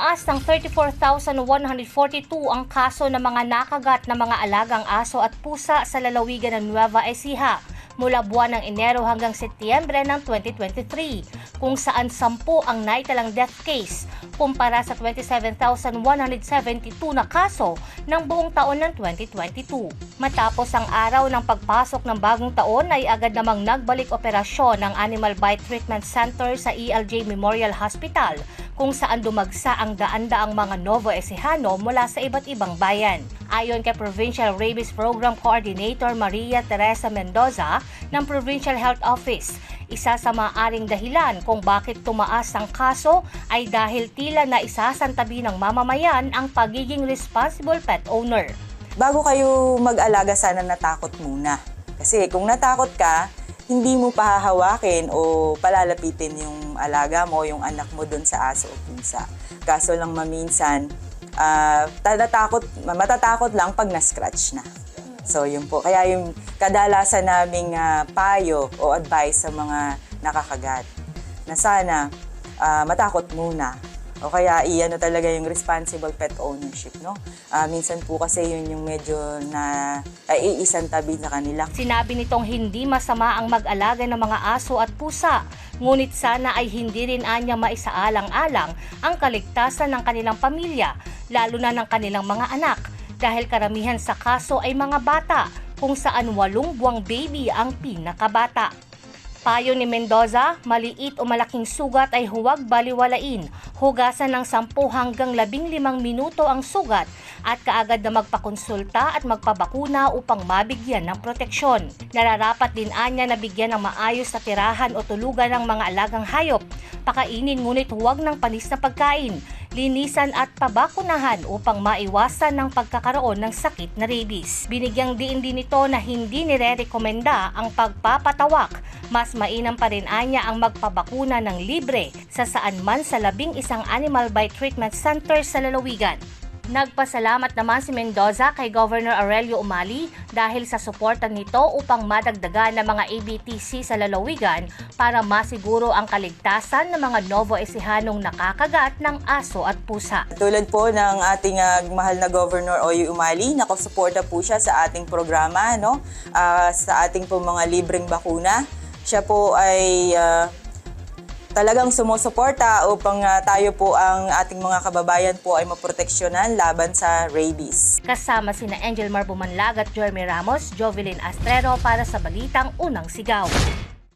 tumaas ng 34,142 ang kaso ng mga nakagat na mga alagang aso at pusa sa lalawigan ng Nueva Ecija mula buwan ng Enero hanggang Setyembre ng 2023, kung saan 10 ang naitalang death case kumpara sa 27,172 na kaso ng buong taon ng 2022. Matapos ang araw ng pagpasok ng bagong taon ay agad namang nagbalik operasyon ng Animal Bite Treatment Center sa ELJ Memorial Hospital kung saan dumagsa ang daan-daang mga Novo Ecijano mula sa iba't ibang bayan. Ayon kay Provincial Rabies Program Coordinator Maria Teresa Mendoza ng Provincial Health Office, isa sa maaring dahilan kung bakit tumaas ang kaso ay dahil tila na isasantabi ng mamamayan ang pagiging responsible pet owner. bago kayo mag-alaga, sana natakot muna. Kasi kung natakot ka, hindi mo pahahawakin o palalapitin yung alaga mo, yung anak mo dun sa aso o pusa. Kaso lang maminsan, ah, tatatakot, matatakot lang pag na-scratch na. So yun po. Kaya yung kadalasan naming ah, payo o advice sa mga nakakagat na sana ah, matakot muna. O kaya iyan talaga yung responsible pet ownership, no? Ah, minsan po kasi yun yung medyo na ay iisang tabi sa kanila. Sinabi nitong hindi masama ang mag-alaga ng mga aso at pusa, ngunit sana ay hindi rin anya maisaalang-alang ang kaligtasan ng kanilang pamilya, lalo na ng kanilang mga anak, dahil karamihan sa kaso ay mga bata, kung saan walong buwang baby ang pinakabata. Payo ni Mendoza, maliit o malaking sugat ay huwag baliwalain. Hugasan ng 10 hanggang 15 minuto ang sugat at kaagad na magpakonsulta at magpabakuna upang mabigyan ng proteksyon. Nararapat din anya na bigyan ng maayos na tirahan o tulugan ng mga alagang hayop. Pakainin ngunit huwag ng panis na pagkain. Linisan at pabakunahan upang maiwasan ng pagkakaroon ng sakit na rabies. Binigyang diin din ito na hindi nire-rekomenda ang pagpapatawak mas mainam pa rin anya ang magpabakuna ng libre sa saan man sa labing isang animal bite treatment center sa lalawigan. Nagpasalamat naman si Mendoza kay Governor Aurelio Umali dahil sa suporta nito upang madagdagan ng mga ABTC sa lalawigan para masiguro ang kaligtasan ng mga Novo Ecihanong nakakagat ng aso at pusa. Tulad po ng ating ah, mahal na Governor Oyo Umali, nakasuporta po siya sa ating programa, no? Ah, sa ating po mga libreng bakuna. Siya po ay ah, talagang sumusuporta upang ah, tayo po ang ating mga kababayan po ay maproteksyonan laban sa rabies. Kasama sina Angel Marbumanlag at Jeremy Ramos, Jovelyn Astrero para sa Balitang Unang Sigaw.